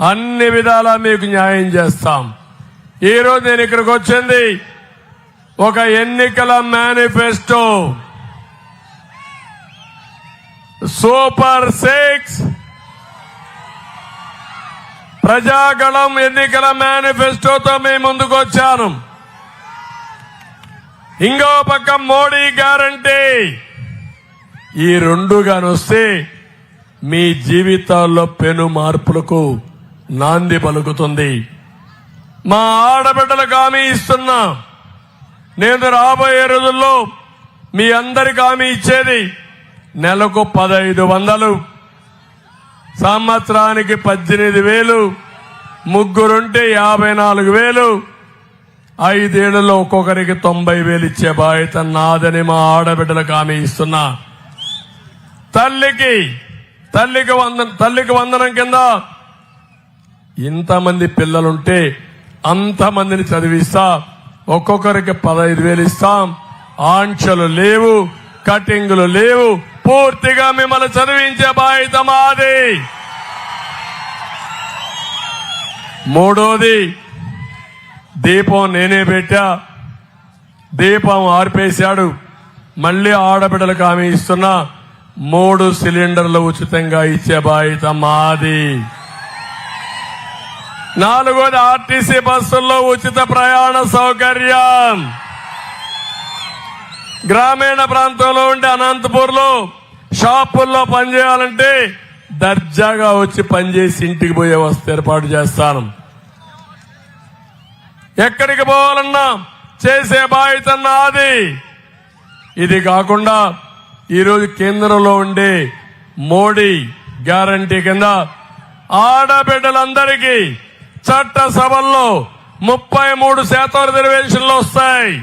అన్ని విధాలా మీకు న్యాయం చేస్తాం. ఈరోజు నేను ఇక్కడికి వచ్చింది ఒక ఎన్నికల మేనిఫెస్టో. Super six. ప్రజాగళం ఎన్నికల మేనిఫెస్టోతో మేము ముందుకు వచ్చాను. ఇంకో పక్క మోడీ గ్యారంటీ. ఈ రెండు వస్తే మీ జీవితాల్లో పెను మార్పులకు నాంది పలుకుతుంది. మా ఆడబిడ్డలకు హామీ ఇస్తున్నా నేను రాబోయే రోజుల్లో మీ అందరికి హామీ ఇచ్చేది నెలకు పదహైదు వందలు సంవత్సరానికి పద్దెనిమిది వేలు ముగ్గురుంటే యాభై నాలుగు వేలు ఐదేళ్ళలో ఒక్కొక్కరికి తొంభై వేలు ఇచ్చే బాధ్యత నాదని మా ఆడబిడ్డలకు హామీ ఇస్తున్నా. తల్లికి తల్లికి వందన తల్లికి వందనం కింద ఇంతమంది పిల్లలుంటే అంతమందిని చదివిస్తా ఒక్కొక్కరికి పదహైదు వేలు ఇస్తాం. ఆంక్షలు లేవు కటింగులు లేవు పూర్తిగా మిమ్మల్ని చదివించే బాధ్యత మాది. మూడోది దీపం నేనే పెట్టా. దీపం ఆర్పేశాడు. మళ్ళీ ఆడబిడ్డలకు హామీ ఇస్తున్నా. మూడు సిలిండర్లు ఉచితంగా ఇచ్చే బాధ్యత మాది. నాలుగోది ఆర్టీసీ బస్సుల్లో ఉచిత ప్రయాణ సౌకర్యం. గ్రామీణ ప్రాంతంలో ఉండే అనంతపూర్లో షాపుల్లో పనిచేయాలంటే దర్జాగా వచ్చి పనిచేసి ఇంటికి పోయే వస్తు ఏర్పాటు చేస్తాను. ఎక్కడికి పోవాలన్నా చేసే బాధ్యత నాది. ఇది కాకుండా ఈరోజు కేంద్రంలో ఉండే మోడీ గ్యారంటీ కింద ఆడబిడ్డలందరికీ చట్టసభల్లో ముప్పై మూడు శాతం రిజర్వేషన్లు వస్తాయి.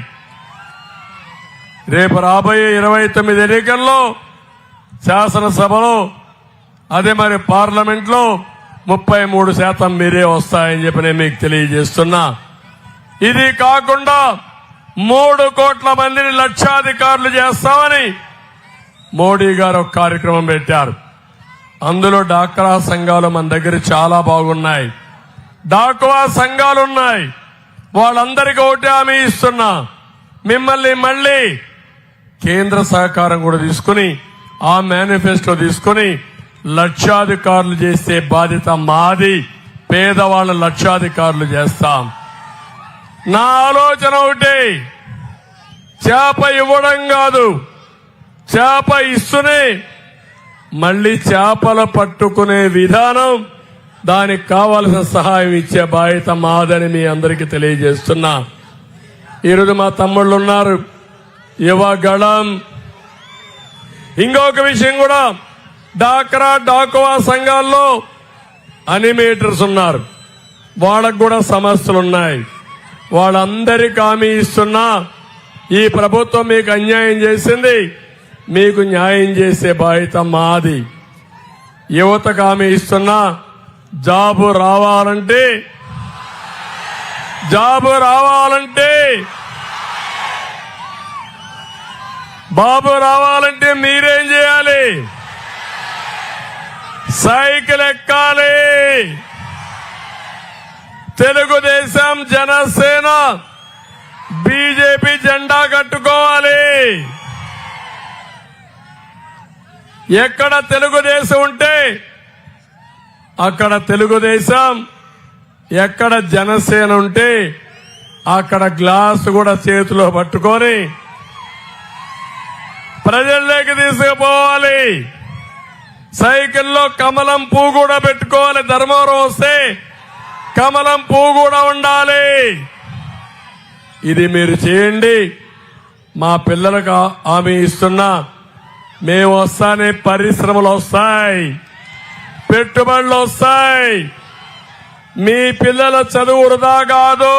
రేపు రాబోయే ఇరవై తొమ్మిది ఎన్నికల్లో శాసనసభలో అదే మరి పార్లమెంట్లో ముప్పై మూడు శాతం మీరే వస్తాయని చెప్పి నేను మీకు తెలియజేస్తున్నా. ఇది కాకుండా మూడు కోట్ల మందిని లక్షాధికారులు చేస్తామని మోడీ గారు ఒక కార్యక్రమం పెట్టారు. అందులో డాక్రా సంఘాలు మన దగ్గర చాలా బాగున్నాయి. డాక్వా సంఘాలు ఉన్నాయి వాళ్ళందరికీ ఒకటి హామీ ఇస్తున్నా. మిమ్మల్ని మళ్ళీ కేంద్ర సహకారం కూడా తీసుకుని ఆ మేనిఫెస్టో తీసుకుని లక్షాధికారులు చేసే బాధ్యత మాది. పేదవాళ్ళ లక్షాధికారులు చేస్తాం. నా ఆలోచన ఒకటి. చేప ఇవ్వడం కాదు. చేప ఇస్తూనే మళ్ళీ చేపలు పట్టుకునే విధానం దానికి కావలసిన సహాయం ఇచ్చే బాధ్యత మాదని మీ అందరికీ తెలియజేస్తున్నా. ఈరోజు మా తమ్ముళ్ళు ఉన్నారు. యువగళం ఇంకొక విషయం కూడా డాక్రా డాకువా సంఘాల్లో అనిమేటర్స్ ఉన్నారు. వాళ్ళకు కూడా సమస్యలు ఉన్నాయి. వాళ్ళందరికీ హామీ ఇస్తున్నా ఈ ప్రభుత్వం మీకు అన్యాయం చేసింది మీకు న్యాయం చేసే బాధ్యత మాది. యువతకు హామీ ఇస్తున్నా జాబు రావాలంటే జాబు రావాలంటే బాబు రావాలంటే మీరేం చేయాలి? సైకిల్ ఎక్కాలి. తెలుగుదేశం జనసేన బీజేపీ జెండా కట్టుకోవాలి. ఎక్కడ తెలుగుదేశం ఉంటే అక్కడ తెలుగుదేశం ఎక్కడ జనసేన ఉంటే అక్కడ గ్లాస్ కూడా చేతిలో పట్టుకొని ప్రజల్లోకి తీసుకుపోవాలి. సైకిల్లో కమలం పువ్వు కూడా పెట్టుకోవాలి. ధర్మవరం వస్తే కమలం పువ్వు కూడా ఉండాలి. ఇది మీరు చేయండి. మా పిల్లలకు హామీ ఇస్తున్నా. మేము వస్తానే పరిశ్రమలు వస్తాయి. పెట్టుబడులు వస్తాయి. మీ పిల్లల చదువు వృధా కాదు.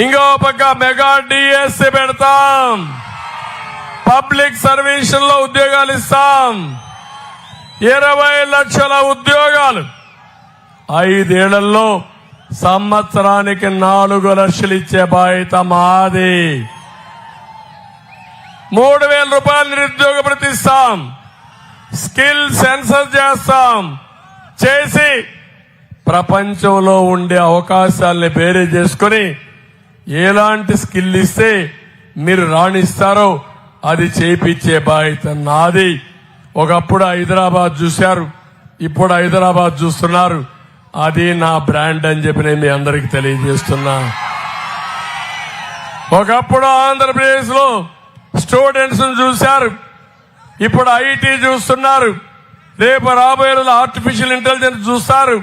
ఇంకో పక్క మెగా డిఎస్సి పెడతాం. పబ్లిక్ సర్వీసుల్లో ఉద్యోగాలు ఇస్తాం. ఇరవై లక్షల ఉద్యోగాలు. ఐదేళ్ళలో సంవత్సరానికి నాలుగు లక్షలు ఇచ్చే బాధ్యత మాది. మూడు వేల రూపాయలు నిరుద్యోగ ప్రతిస్తాం స్కిల్ సెన్సర్ చేస్తాం. చేసి ప్రపంచంలో ఉండే అవకాశాలని బేరే చేసుకొని ఎలాంటి స్కిల్ ఇస్తే మీరు రాణిస్తారో అది చేపించే బాధ్యత నాది. ఒకప్పుడు హైదరాబాద్ చూశారు. ఇప్పుడు హైదరాబాద్ చూస్తున్నారు. అది నా బ్రాండ్ అని చెప్పి నేను మీ అందరికి తెలియజేస్తున్నా. ఒకప్పుడు ఆంధ్రప్రదేశ్లో స్టూడెంట్స్ చూశారు. ఇప్పుడు ఐటీ చూస్తున్నారు. రేపు రాబోయే ఆర్టిఫిషియల్ ఇంటెలిజెన్స్ చూస్తారు.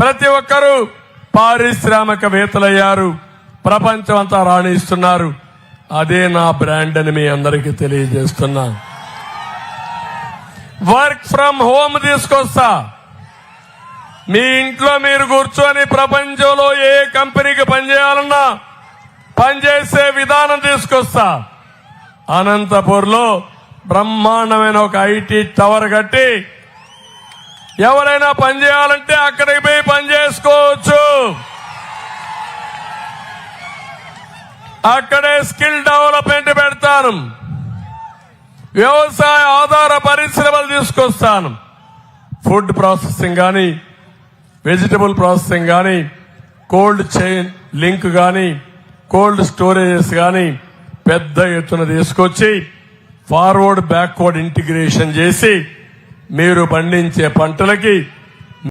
ప్రతి ఒక్కరూ పారిశ్రామికవేత్తలయ్యారు. ప్రపంచం అంతా రాణిస్తున్నారు. అదే నా బ్రాండ్ అని మీ అందరికీ తెలియజేస్తున్నా. వర్క్ ఫ్రమ్ హోమ్ తీసుకొస్తా. మీ ఇంట్లో మీరు కూర్చొని ప్రపంచంలో ఏ కంపెనీకి పనిచేయాలన్నా పనిచేసే విధానం తీసుకొస్తా. అనంతపూర్లో బ్రహ్మాండమైన ఒక ఐటీ టవర్ కట్టి ఎవరైనా పని చేయాలంటే అక్కడికి పోయి పని చేసుకోవచ్చు. అక్కడే స్కిల్ డెవలప్మెంట్ పెడతాను. వ్యవసాయ ఆధార పరిశ్రమలు తీసుకొస్తాను. ఫుడ్ ప్రాసెసింగ్ కానీ వెజిటబుల్ ప్రాసెసింగ్ కానీ కోల్డ్ చైన్ లింక్ కానీ కోల్డ్ స్టోరేజెస్ కానీ పెద్ద ఎత్తున తీసుకొచ్చి ఫార్వర్డ్ బ్యాక్వర్డ్ ఇంటిగ్రేషన్ చేసి మీరు పండించే పంటలకి